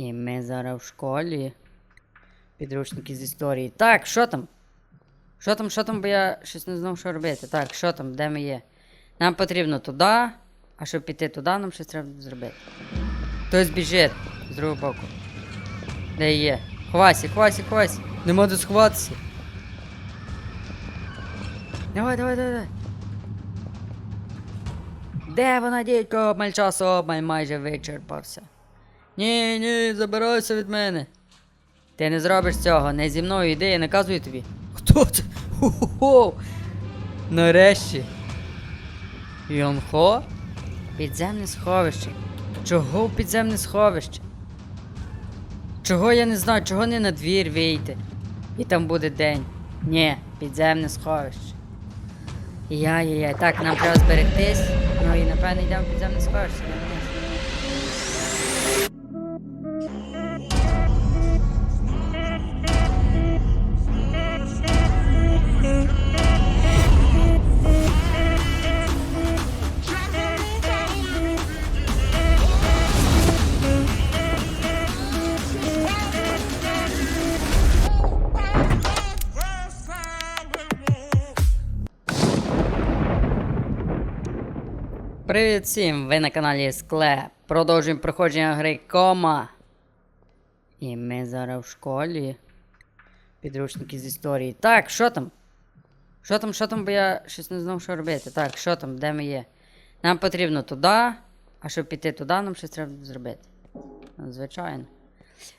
І ми зараз в школі. Підручники з історії. Так, що там? Що там, що там, бо я щось не знав, що робити. Так, що там, де ми є? Нам потрібно туди, а щоб піти туди, нам щось треба зробити. Хтось біжить з другого боку. Де є? Ховайся, ховайся, ховайся. Нема де сховатися. Давай, давай, давай, давай. Де вона, дідько, обмаль часу, обмаль майже вичерпався. Ні, ні, забирайся від мене. Ти не зробиш цього, не зі мною йди, я наказую тобі. Хто це? Хо-хо-хо! Нарешті. Йонхо? Підземне сховище. Чого підземне сховище? Чого я не знаю, чого не на двір вийти? І там буде день. Ні, підземне сховище. Яй-яй-яй, так, нам треба зберегтись. Ну і напевно йдемо підземне сховище. Привіт всім! Ви на каналі Склеп. Продовжуємо проходження гри Кома. І ми зараз в школі. Підручники з історії. Так, що там? Що там, що там, бо я щось не знав, що робити. Так, що там, де ми є? Нам потрібно туди, а щоб піти туди, нам щось треба зробити. Ну, Звичайно.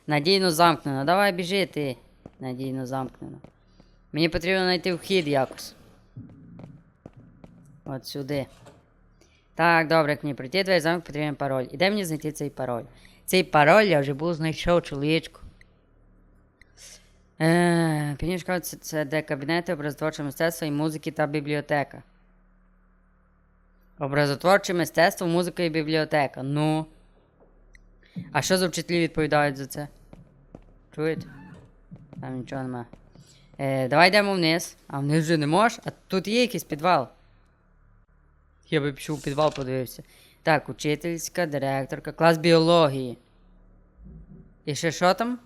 Надійно замкнено. Давай біжи ти. Надійно замкнено. Мені потрібно знайти вхід якось. От сюди. Так, добре, як мені прийти, твій замок потрібен пароль. І де мені знайти цей пароль? Цей пароль я вже був знайшов чоловічку. Е, Північка це, це де кабінети образотворчого мистецтва і музики та бібліотека. Образотворче мистецтво, музика і бібліотека. Ну. А що за вчителі відповідають за це? Чуєте? Там нічого нема. Е, давай йдемо вниз. А вниз вже не можеш? А тут є якийсь підвал. Я би пішов у підвал подивився. Так, учительська, директорка, клас біології. І ще що там?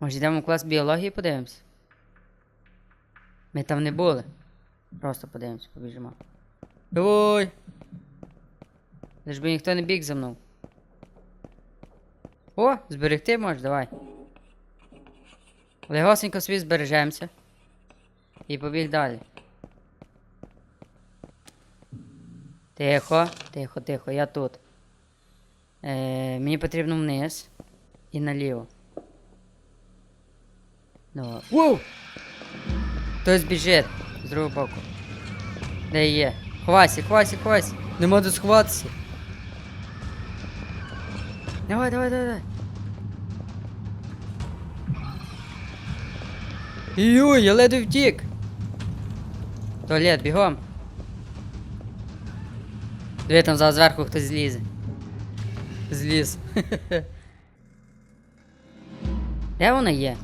Може йдемо в клас біології подивимося? Ми там не були. Просто подивимося, побіжимо. Давай! Лиш би ніхто не біг за мною. О, зберегти можеш, давай. Легосенько собі збережемося. І побіг далі. Тихо, тихо, тихо, я тут. Е, мені потрібно вниз і наліво. Давай. Воу! Хтось біжить з другого боку. Де є? Ховайся, ховайся, ховайся. Нема де сховатися. Давай, давай, давай, давай. Йой, я ледве втік. Туалет, бігом. Диви, там зараз зверху хтось злізе. Зліз. Де вона є?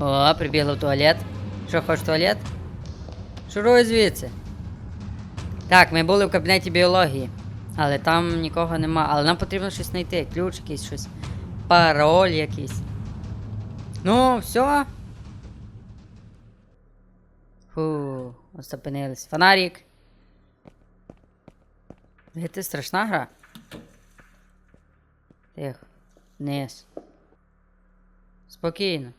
О, прибігла в туалет. Що, хочеш в туалет? Шуруй звідси. Так, ми були в кабінеті біології. Але там нікого нема. Але нам потрібно щось знайти. Ключ якийсь щось. Пароль якийсь. Ну, все. Фу, остопинились. Фонарик. Це страшна гра. Тихо. Вниз. Спокійно.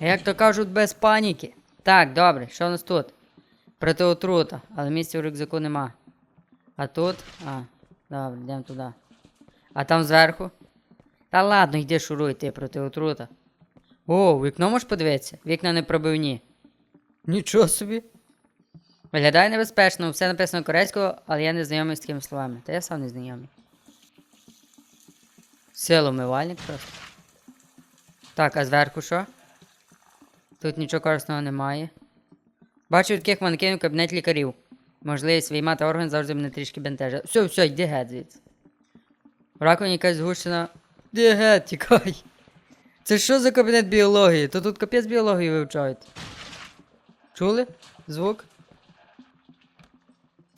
Як то кажуть, без паніки. Так, добре, що у нас тут? Протиотрута, але місця в рюкзаку нема. А тут. А, добре, йдемо туди. А там зверху? Та ладно, йди шуруй ти протиотрута. О, вікно можеш подивитися? Вікна не пробивні. Нічого собі. Виглядає небезпечно, все написано корейською, але я не знайомий з такими словами. Та я сам не знайомий. Силомивальник просто. Так, а зверху що? Тут нічого корисного немає. Бачу таких манекенів в кабінеті лікарів. Можливість виймати орган завжди мене трішки бентежить. Все, все, йди геть звідси. В раковині якась згущена. Де геть, тікай. Це що за кабінет біології? То тут капець біології вивчають. Чули? Звук?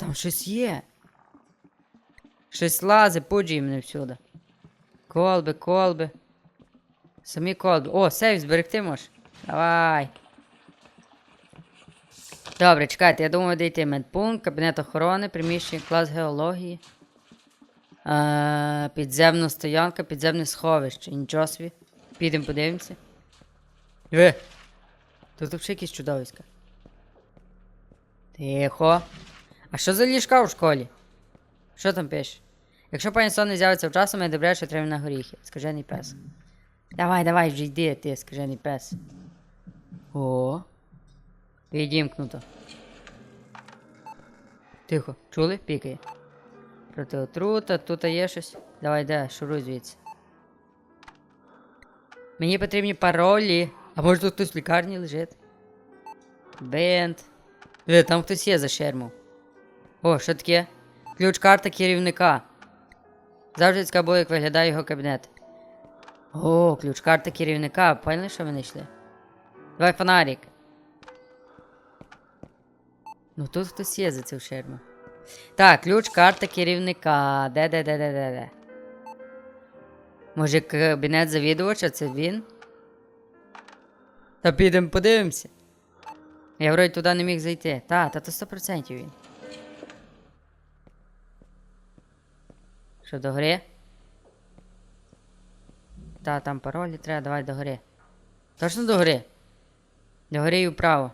Там щось є. Щось лазе, пуджі мене всюди. Колби, колби. Самі колби. О, сейв зберегти можеш. Давай. Добре, чекайте, я думаю, де йти медпункт, кабінет охорони, приміщення, клас геології. Е, підземна стоянка, підземне сховище. Нічого собі. Підемо подивимося. Ви. Тут взагалі якісь чудовиська. Тихо. А що за ліжка в школі? Що там пише? Якщо пані сон не з'явиться вчасно, ми добре, що отримаємо на горіхи. Скажений пес. Давай, давай, вже йди, ти, скажений пес. О. Відімкнуто. Тихо, чули? Пікає. Проти отрута, тут є щось. Давай, де, шуруй звідси. Мені потрібні паролі. А може тут хтось в лікарні лежить? Бент. Е, там хтось є за шерму. О, що таке? Ключ-карта керівника. Завжди цікаво, як виглядає його кабінет. О, ключ-карта керівника. Поняли, що ми знайшли? Давай фонарик. Ну тут хтось є за цю ширму. Так, ключ, карта керівника. Де, де, де, де, де, де. Може, кабінет завідувача, це він? Та підемо подивимося. Я вроді туди не міг зайти. Та, та то 100% він. Що до гори? Та, там паролі треба, давай до гори. Точно до гори? До гори і вправо.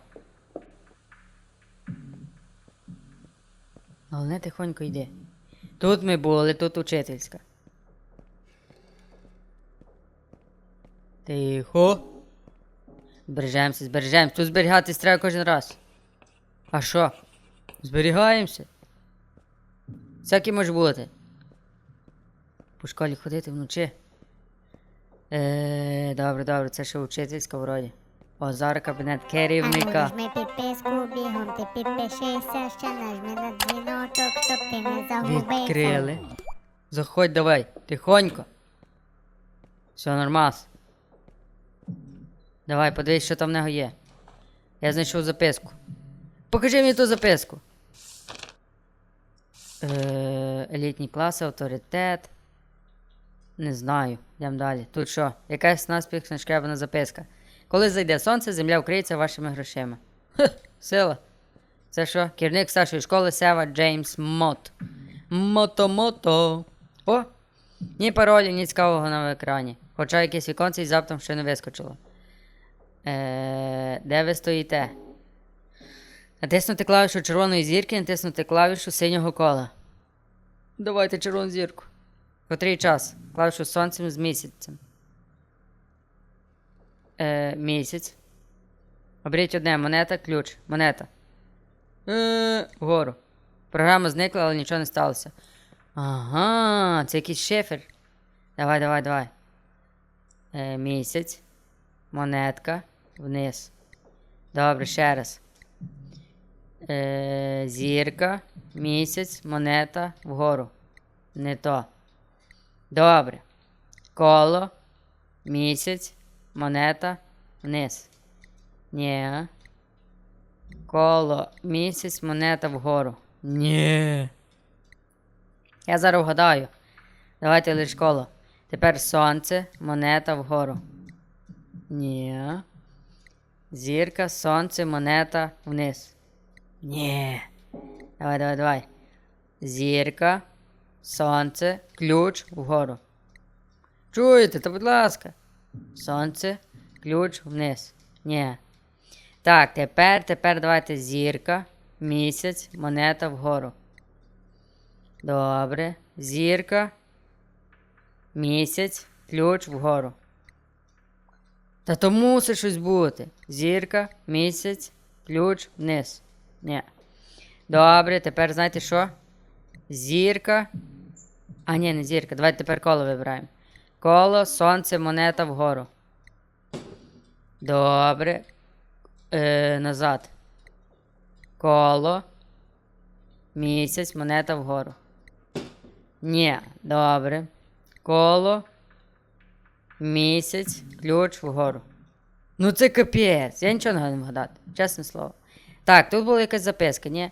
Головне тихонько йди. Тут ми були, тут учительська. Тихо. Збережемося, збережемося. Тут зберігатись треба кожен раз. А що? Зберігаємося. Всяке може бути. По школі ходити вночі. Е, добре, добре, це ще учительська вроді. О, зараз кабінет керівника. нажми підписку, бігом ти підпишися, ще нажми на дзвіночок, щоб ти не загубився. Відкрили. Заходь давай, тихонько. Все нормас. Давай, подивись, що там в нього є. Я знайшов записку. Покажи мені ту записку. Е, елітні класи, авторитет. Не знаю. Йдемо далі. Тут що? Якась наспіх нашкрябана записка. Коли зайде сонце, земля вкриється вашими грошима. Хе, сила. Це що? Керівник старшої школи Сева Джеймс Мот. Мото-мото. О! Ні паролі, ні цікавого на екрані. Хоча якесь віконце із заптом ще не вискочило. Е, де ви стоїте? Натиснути клавішу червоної зірки, натиснути клавішу синього кола. Давайте червону зірку. Котрий час? Клавішу сонцем з місяцем. Е, місяць. Оберіть одне монета, ключ. Монета. Е, вгору. Програма зникла, але нічого не сталося. Ага, це якийсь шифер. Давай, давай, давай. Е, місяць. Монетка. Вниз. Добре, ще раз. Е, зірка. Місяць, монета, вгору. Не то. Добре. Коло. Місяць. Монета. Вниз. Ні. Коло. Місяць, монета вгору. Ні. Я зараз вгадаю. Давайте лише коло. Тепер сонце, монета вгору. Ні. Зірка, сонце, монета вниз. Ні. Давай, давай, давай. Зірка, сонце, ключ вгору. Чуєте, та будь ласка. Сонце, ключ вниз. Ні. Так, тепер, тепер давайте зірка, місяць, монета вгору. Добре. Зірка. Місяць, ключ вгору. Та то мусить щось бути. Зірка, місяць, ключ вниз. Ні. Добре, тепер знаєте що? Зірка. А, ні, не зірка. Давайте тепер коло вибираємо. Коло, сонце, монета вгору. Добре. Е, назад. Коло. Місяць, монета вгору. Ні, добре. Коло. Місяць, ключ вгору. Ну це капець. Я нічого не можу вгадати, чесне слово. Так, тут була якась записка, ні?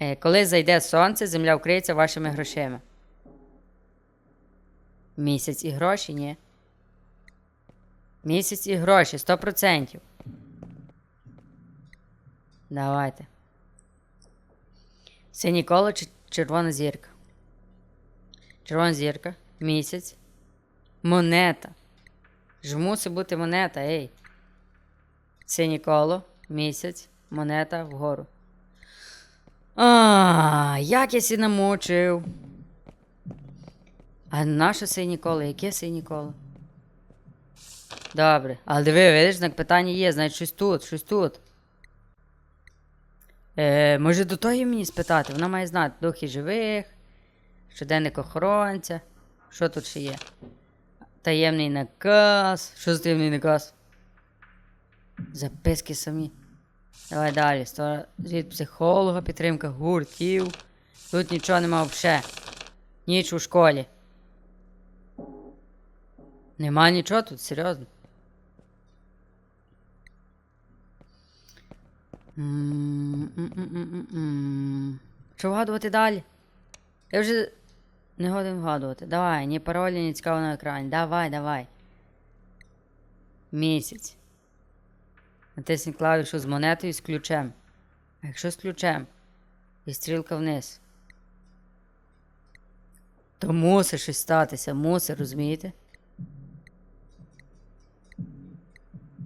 Е, коли зайде сонце, земля вкриється вашими грошима. Місяць і гроші, ні. Місяць і гроші, 100%. Давайте. Синє коло чи червона зірка? Червона зірка, місяць, монета. Ж мусить бути монета, ей. Синє коло, місяць, монета вгору. А, як я сі намучив. А наше синє коло? Яке синє коло? Добре. Але диви, видиш, знак питання є, значить щось тут, щось тут. Е, може до того мені спитати? Вона має знати духи живих, щоденник охоронця. Що тут ще є? Таємний наказ. Що за таємний наказ? Записки самі. Давай далі. Від психолога, підтримка гуртів. Тут нічого нема взагалі. Ніч у школі. Нема нічого тут, серйозно. Що вгадувати далі? Я вже не годен вгадувати. Давай, ні паролі, ні цікаво на екрані. Давай, давай. Місяць. Натисніть клавішу з монетою і з ключем. А якщо з ключем? І стрілка вниз. То мусить щось статися, мусить, розумієте?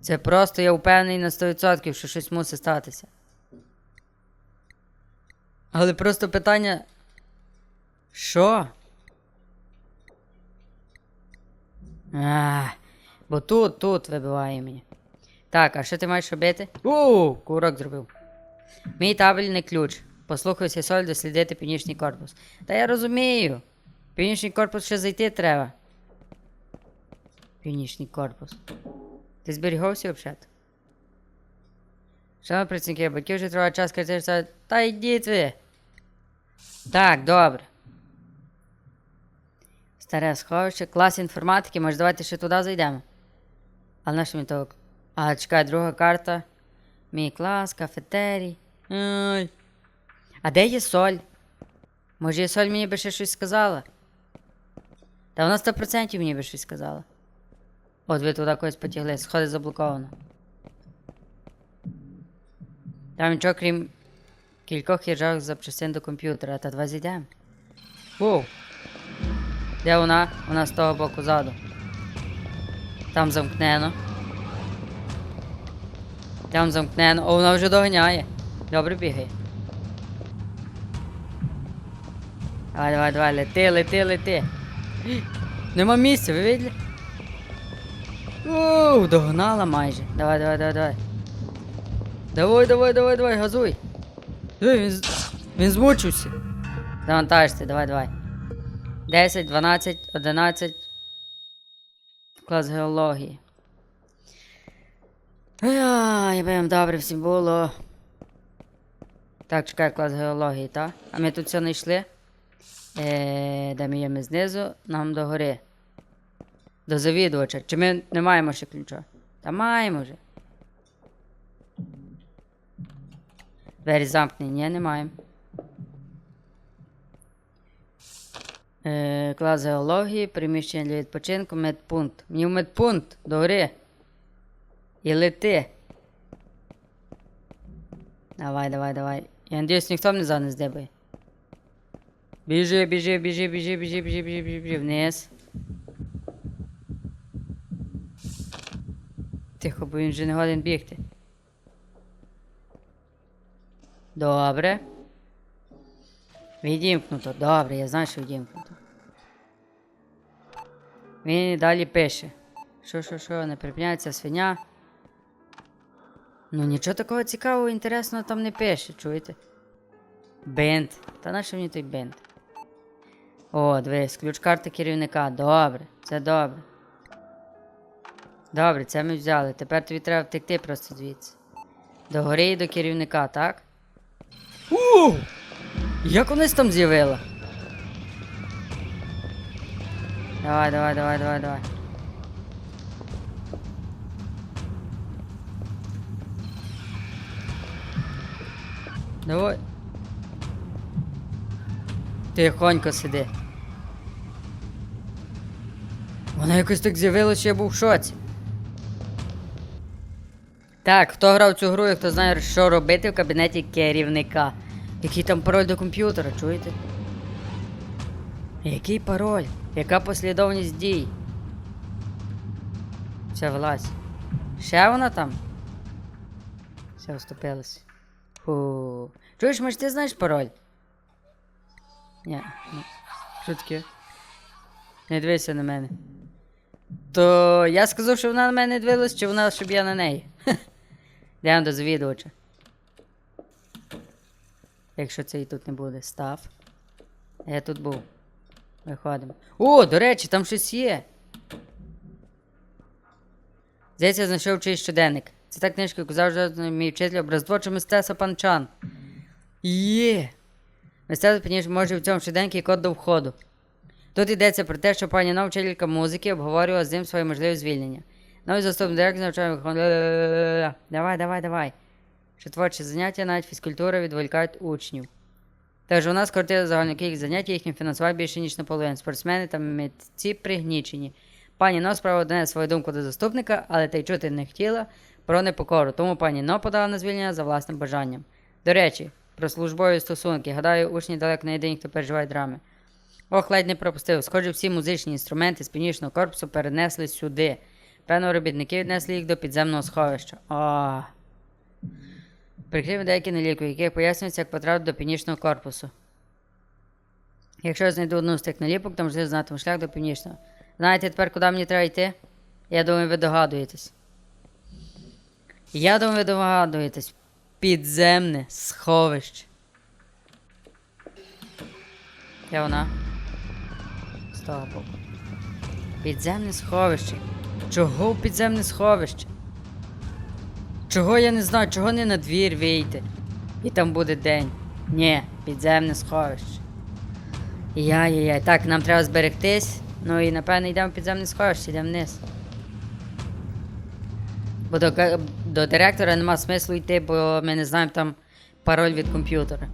Це просто я впевнений на 100%, що щось мусить статися. Але просто питання. Що? А, бо тут, тут вибиває мені. Так, а що ти маєш робити? У, курок зробив. Мій табельний ключ. Послухайся соль дослідити північний корпус. Та я розумію. Північний корпус ще зайти треба. Північний корпус. Ти зберігався взагалі? Шановні працівники, батьків вже триває час критичного. Та йдіть ви. Так, добре. Старе сховище. Клас інформатики, може давайте ще туди зайдемо. А на що мені того? А, чекай, друга карта. Мій клас, кафетерій. Ай. А де є соль? Може, є соль мені би ще щось сказала? Та вона 100% мені би щось сказала. От ви туди когось потягли, сходи заблоковано. Там нічого, крім кількох іржавих запчастин до комп'ютера, та два зійдемо. Воу. Де вона? Вона з того боку ззаду. Там замкнено. Там замкнено. О, вона вже доганяє. Добре бігає. Давай, давай, давай, лети, лети, лети. Нема місця, ви видели? Оу, догнала майже. Давай, давай, давай, давай. Давай, давай, давай, давай, газуй. Ей, він, з- він змучився. Завантажте, давай, давай. 10, 12, 11. Клас геології. Ай, би добре всім було. Так, чекай, клас геології, так? А ми тут все знайшли. Е, де ми є знизу, нам до гори. До завідувача. Чи ми не маємо ще ключа? Та маємо вже. Двері замкнені, ні, не маємо. Е, клас геології, приміщення для відпочинку, медпункт. Мені в медпункт до гори. І лети. Давай, давай, давай. Я надіюсь, ніхто мене зараз не здибає. Біжи, біжи, біжи, біжи, біжи, біжи, біжи, біжи, біжи, вниз. Тихо, бо він вже не годен бігти. Добре. Відімкнуто, добре, я знаю, що відімкнуто. Він далі пише. Що, що, що, не припиняється свиня. Ну нічого такого цікавого, інтересного там не пише, чуєте? Бент. Та на мені той бент? О, дивись, ключ карти керівника. Добре, це добре. Добре, це ми взяли. Тепер тобі треба втекти просто звідси. До гори і до керівника, так? У! Як вони там з'явила? Давай, давай, давай, давай, давай. Давай. Тихонько сиди. Вона якось так з'явилася, що я був в шоці. Так, хто грав цю гру і хто знає, що робити в кабінеті керівника. Який там пароль до комп'ютера, чуєте? Який пароль? Яка послідовність дій? Все, вилазь. Ще вона там? Все, вступилась. Фу. Чуєш, може ти знаєш пароль? Ні. Що таке? Не дивися на мене. То я сказав, що вона на мене дивилась, чи вона, щоб я на неї. Йдемо до завідувача. Якщо це і тут не буде, став. Я тут був. Виходимо. О, до речі, там щось є. Здається, я знайшов чийсь щоденник. Це та книжка, яку завжди мій вчитель образдвочого мистецтва пан Чан. Є. Мистецтво може в цьому щоденнику код до входу. Тут йдеться про те, що пані нова вчителька музики обговорювала з ним своє можливе звільнення. Новий заступник директора навчає виходить. Давай, давай, давай. Що творчі заняття, навіть фізкультура відволікають учнів. Тож у нас скоротили загальну кількість занять, їхнє фінансування більше, ніж наполовину. Спортсмени та митці пригнічені. Пані Но справила донесла свою думку до заступника, але та й чути не хотіла про непокору, тому пані Но подала на звільнення за власним бажанням. До речі, про службові стосунки. Гадаю, учні далеко не єдині, хто переживає драми. Ох, ледь не пропустив. Схоже, всі музичні інструменти з північного корпусу перенесли сюди. Певно, робітники віднесли їх до підземного сховища. А. Прикрив деякі наліки, які пояснюються, як потрапити до північного корпусу. Якщо я знайду одну з тих наліпок, то можливо знатиму шлях до північного. Знаєте тепер, куди мені треба йти? Я думаю, ви догадуєтесь. Я думаю, ви догадуєтесь. Підземне сховище. Де вона? З того боку. Підземне сховище. Чого в підземне сховище? Чого я не знаю, чого не на двір вийти? І там буде день. Ні, підземне сховище. Яй-яй-яй, так, нам треба зберегтись. Ну і напевно йдемо в підземне сховище, йдемо вниз. Бо до, до директора нема смислу йти, бо ми не знаємо там пароль від комп'ютера.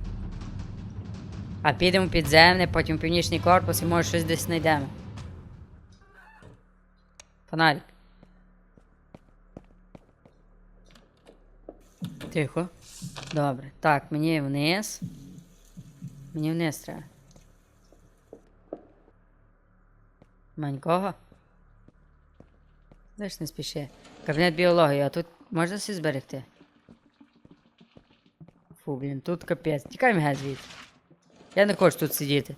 А підемо в підземне, потім північний корпус і може щось десь знайдемо. Фонарик. Тихо. Добре. Так, мені вниз. Мені вниз треба. Нема нікого? Лиш не спіши. Кабінет біології, а тут можна все зберегти? Фу, блін, тут капець. Тікай геть звідти. Я не хочу тут сидіти.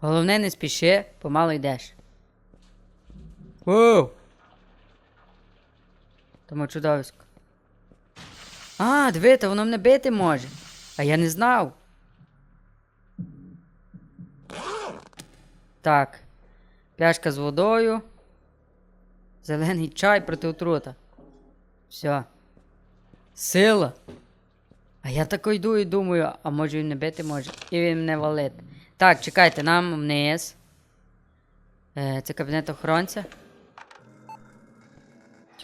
Головне, не спіши, помало йдеш. Воу! Тому чудовисько. А, дивите, воно мене бити може. А я не знав. Так. Пляшка з водою. Зелений чай проти отрута. Все. Сила. А я тако йду і думаю, а може він не бити може. І він мене валить. Так, чекайте, нам вниз. Е, це кабінет охоронця.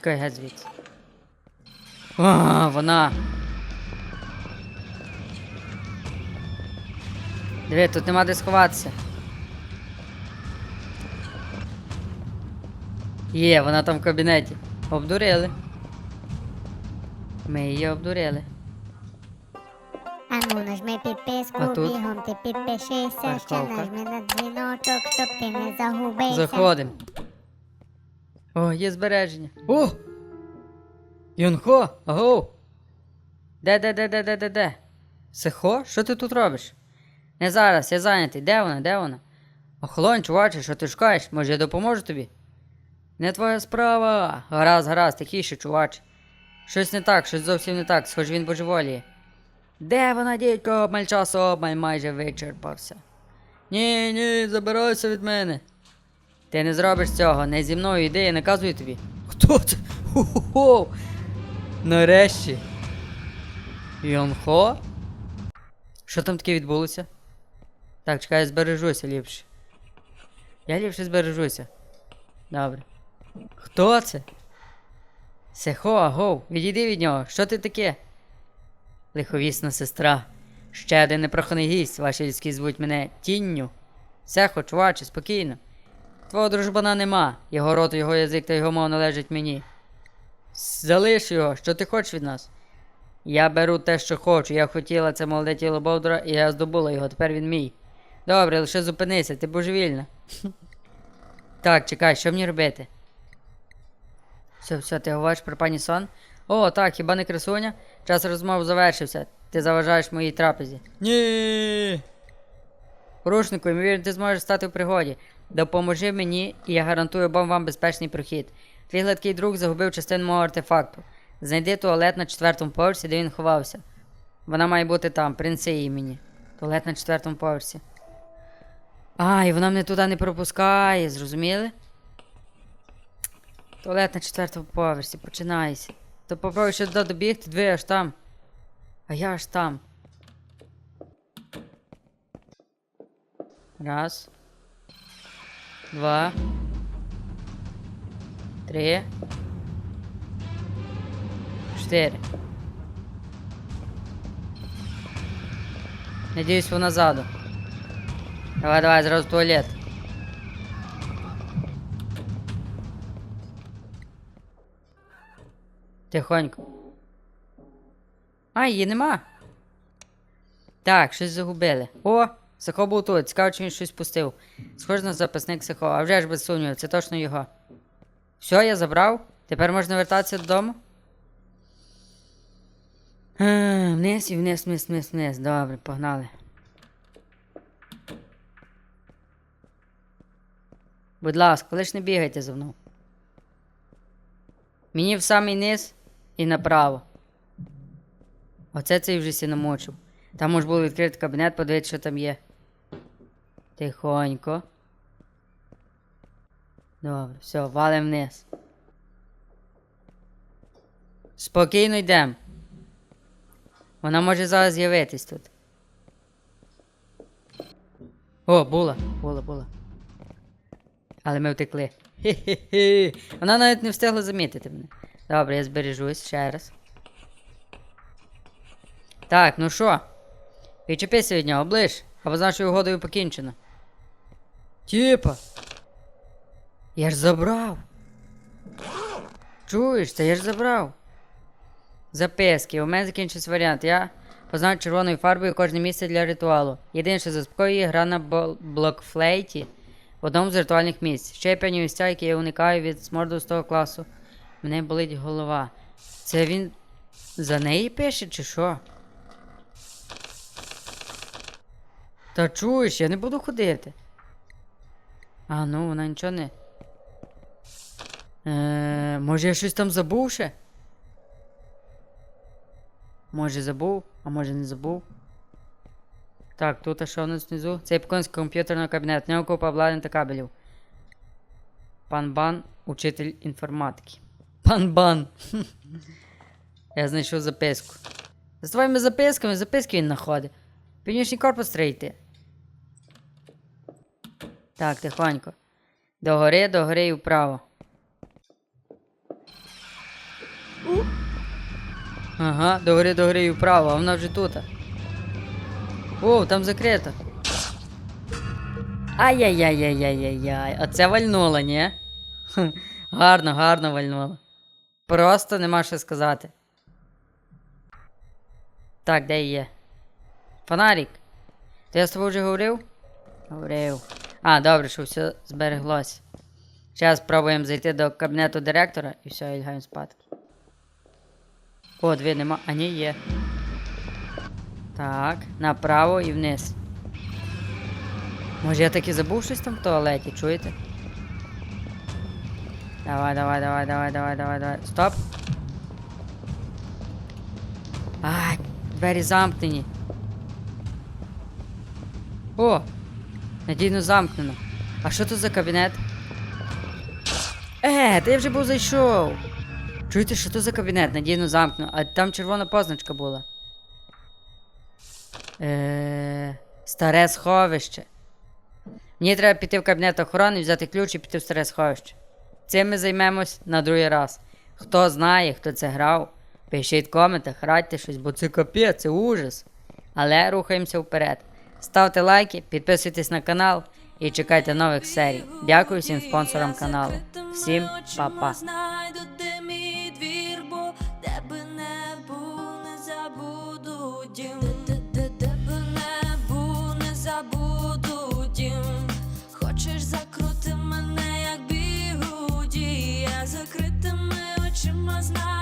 Чекай, геть звідси. А, вона. Диви, тут нема де сховатися. Є, вона там в кабінеті. Обдурили. Ми її обдурили. А ну нажми підписку, А тут? бігом ти підпишися, ще Парковка. нажми на дзвіночок, щоб ти не загубився. Заходим. О, є збереження. О! Юнхо, аго! Де, де, де, де, де, де, де? Сихо? Що ти тут робиш? Не зараз, я зайнятий. Де вона, де вона? Охолонь, чуваче, що ти шукаєш? Може, я допоможу тобі? Не твоя справа. Гаразд, гаразд, тихіше, чувач. Щось не так, щось зовсім не так, схоже він божеволіє. Де вона, дідько, обмаль часу обмаль майже вичерпався. Ні, ні, забирайся від мене. Ти не зробиш цього, не зі мною йди, я наказую тобі. Хто це? Хо-хо-хо! Нарешті. Йонхо? Що там таке відбулося? Так, чекай, я збережуся ліпше. Я ліпше збережуся. Добре. Хто це? Сехо, агов, відійди від нього. Що ти таке? Лиховісна сестра. Ще один непроханий гість, ваші людські звуть мене тінню. Все хоч, чуваче, спокійно. Твого дружбана нема. Його рот, його язик та його мова належать мені. Залиш його, що ти хочеш від нас? Я беру те, що хочу. Я хотіла це молоде тіло Бовдора, і я здобула його, тепер він мій. Добре, лише зупинися, ти божевільна. Так, чекай, що мені робити? Все, все, ти говориш про пані сон? О, так, хіба не красуня? Час розмови завершився. Ти заважаєш моїй трапезі. Ні. Порушнику, ймовірно, ти зможеш стати в пригоді. Допоможи мені, і я гарантую обом вам безпечний прохід. Твій гладкий друг загубив частину мого артефакту. Знайди туалет на четвертому поверсі, де він ховався. Вона має бути там, принеси її мені. Туалет на четвертому поверсі. А, і вона мене туди не пропускає, зрозуміли? Туалет на четвертому поверсі, починайся. То попробуй ще туди добігти, дві аж там. А я аж там. Раз. Два. Три. Чотири. Надіюсь, вона ззаду. Давай, давай, зразу туалет. Тихонько. А, її нема. Так, щось загубили. О, Сахо був тут. Цікаво, чи він щось пустив. Схоже на записник Сахо, а вже ж без сумніву, це точно його. Все, я забрав. Тепер можна вертатися додому. А, вниз і вниз, вниз, вниз, вниз. Добре, погнали. Будь ласка, лиш не бігайте за мною. Мені в самий низ і направо. Оце цей вже сі намочив. Там може було відкрити кабінет, подивитися, що там є. Тихонько. Добре, все, валим вниз. Спокійно йдемо. Вона може зараз з'явитись тут. О, була, була, була. Але ми втекли. Хе-хе-хе. Вона навіть не встигла замітити мене. Добре, я збережусь ще раз. Так, ну що? Відчепися від нього, оближ, або з нашою угодою покінчено. Тіпа. Я ж забрав. Чуєш, це я ж забрав. Записки. У мене закінчився варіант. Я позначив червоною фарбою кожне місце для ритуалу. Єдине, що заспокоює гра на блокфлейті в одному з ритуальних місць. Ще певні місця, які я уникаю від сморду з того класу. Мене болить голова. Це він за неї пише, чи що? Та чуєш, я не буду ходити. А, ну, вона нічого не. Е, може я щось там забув ще? Може забув, а може не забув. Так, тут а що у нас внизу? Це японський комп'ютерний кабінет. В нього купа обладнань та кабелів. Пан Бан, учитель інформатики. Пан Бан. Я знайшов записку. З твоїми записками, записки він знаходить. Північний корпус треба йти. Так, тихонько. Догори, догори і вправо. Ага, догори, догори і вправо, а вона вже тут. О, там закрито. Ай-яй-яй-яй-яй-яй-яй, Оце вальнуло, ні? Гарно, гарно вальнуло. Просто нема що сказати. Так, де є? Фонарик. То я з тобою вже говорив? Говорив. А, добре, що все збереглось. Зараз спробуємо зайти до кабінету директора і все, і лягаємо спати. О, дві нема. А ні, є. Так, направо і вниз. Може я таки забув щось там в туалеті, чуєте? Давай, давай, давай, давай, давай, давай, давай. Стоп. Ай, двері замкнені. О! Надійно замкнено. А що тут за кабінет? Е, та я вже був зайшов. Чуєте, що тут за кабінет? Надійно замкнено, а там червона позначка була. Е, старе сховище. Мені треба піти в кабінет охорони, взяти ключ і піти в старе сховище. Цим ми займемось на другий раз. Хто знає, хто це грав, пишіть в коментах, радьте щось, бо це капець, це ужас. але рухаємося вперед. Ставте лайки, підписуйтесь на канал і чекайте нових серій. Дякую всім спонсорам каналу. Всім па-па. Закрути мене, як бігуді, я закритими очима знаю.